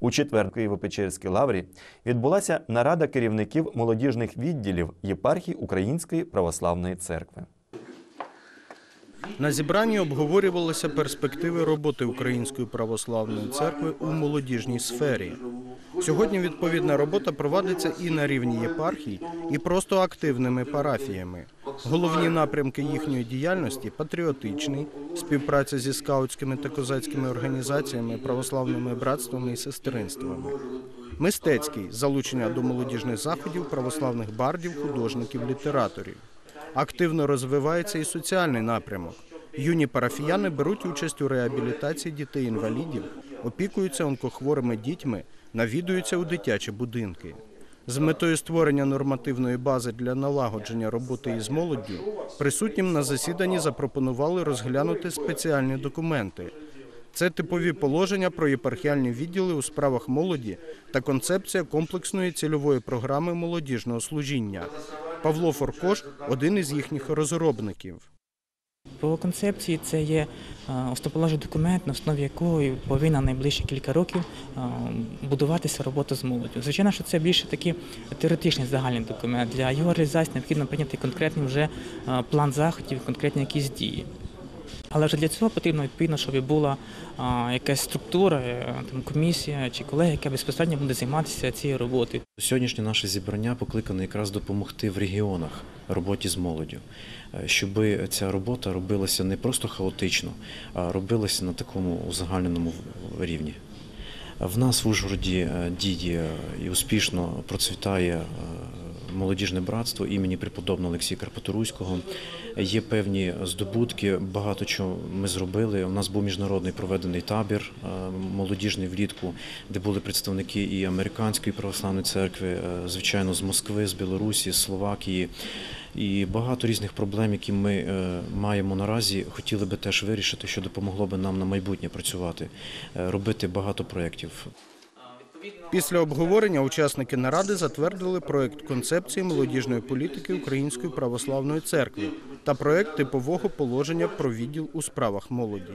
У четвер в Києво-Печерській лаврі відбулася нарада керівників молодіжних відділів єпархій Української православної церкви. На зібранні обговорювалися перспективи роботи Української православної церкви у молодіжній сфері. Сьогодні відповідна робота провадиться і на рівні єпархій, і просто активними парафіями. Головні напрямки їхньої діяльності патріотичний, співпраця зі скаутськими та козацькими організаціями, православними братствами і сестринствами. Мистецький залучення до молодіжних заходів православних бардів, художників, літераторів. Активно розвивається і соціальний напрямок. Юні парафіяни беруть участь у реабілітації дітей-інвалідів, опікуються онкохворими дітьми, навідуються у дитячі будинки. З метою створення нормативної бази для налагодження роботи із молоддю присутнім на засіданні запропонували розглянути спеціальні документи. Це типові положення про єпархіальні відділи у справах молоді та концепція комплексної цільової програми молодіжного служіння. Павло Форкош один із їхніх розробників. По концепції це є е, основоположний документ, на основі якого повинна найближчі кілька років е, будуватися робота з молоддю. Звичайно, що це більше такий теоретичний загальний документ. Для його реалізації необхідно прийняти конкретний вже е, план заходів, конкретні якісь дії. Але вже для цього потрібно відповідно, щоб була якась структура, е, там комісія чи колега, яка безпосередньо буде займатися цією роботою. Сьогоднішнє наше зібрання покликане якраз допомогти в регіонах роботі з молоддю, е, щоб ця робота робилася не просто хаотично, а робилася на такому узагальненому рівні. В нас в Ужгороді е, діє і успішно процвітає молодіжне братство імені преподобного Олексія Карпаторуського. Є певні здобутки, багато чого ми зробили. У нас був міжнародний проведений табір е, молодіжний влітку, де були представники і американської православної церкви, е, звичайно, з Москви, з Білорусі, з Словакії. І багато різних проблем, які ми е, маємо наразі, хотіли би теж вирішити, що допомогло би нам на майбутнє працювати, робити багато проєктів. Після обговорення учасники наради затвердили проект концепції молодіжної політики Української православної церкви та проект типового положення про відділ у справах молоді.